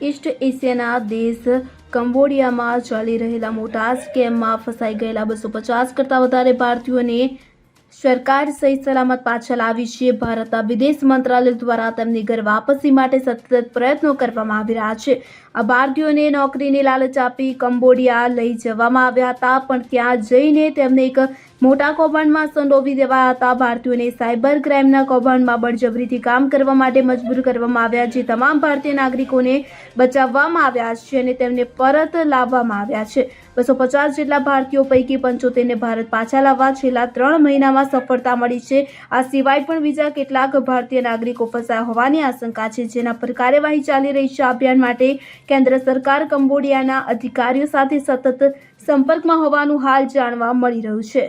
East એશિયાના દેશ કંબોડિયામાં ચાલી રહેલા મોટા સ્કેમમાં ફસાઈ ગયેલા બસો પચાસ કરતાં વધારે ભારતીયોને સરકાર સહિત સલામત પાછા લાવી છે. ભારતના વિદેશ મંત્રાલય દ્વારા તેમની ઘર વાપસી માટે સતત પ્રયત્નો કરવામાં આવી રહ્યા છે. આ ભારતીયોને નોકરીની લાલચ આપી કંબોડિયા લઈ જવામાં આવ્યા હતા, પણ ત્યાં જઈને તેમને એક મોટા કૌભાંડમાં સંડોવી દેવા હતા ભારતીયોને સાયબર ક્રાઇમના કૌભાંડમાં બળજબરીથી કામ કરવા માટે મજબૂર કરવામાં આવ્યા જે તમામ ભારતીય નાગરિકોને બચાવવામાં આવ્યા છે અને તેમને પરત લાવવામાં આવ્યા છે. બસો પચાસ જેટલા ભારતીયો પૈકી પંચોતેરને ભારત પાછા લાવવા છેલ્લા ત્રણ મહિનામાં સફળતા મળી છે. આ સિવાય પણ બીજા કેટલાક ભારતીય નાગરિકો ફસાયા હોવાની આશંકા છે, જેના પર કાર્યવાહી ચાલી રહી છે. અભિયાન માટે કેન્દ્ર સરકાર કંબોડિયાના અધિકારીઓ સાથે સતત સંપર્કમાં હોવાનું હાલ જાણવા મળી રહ્યું છે.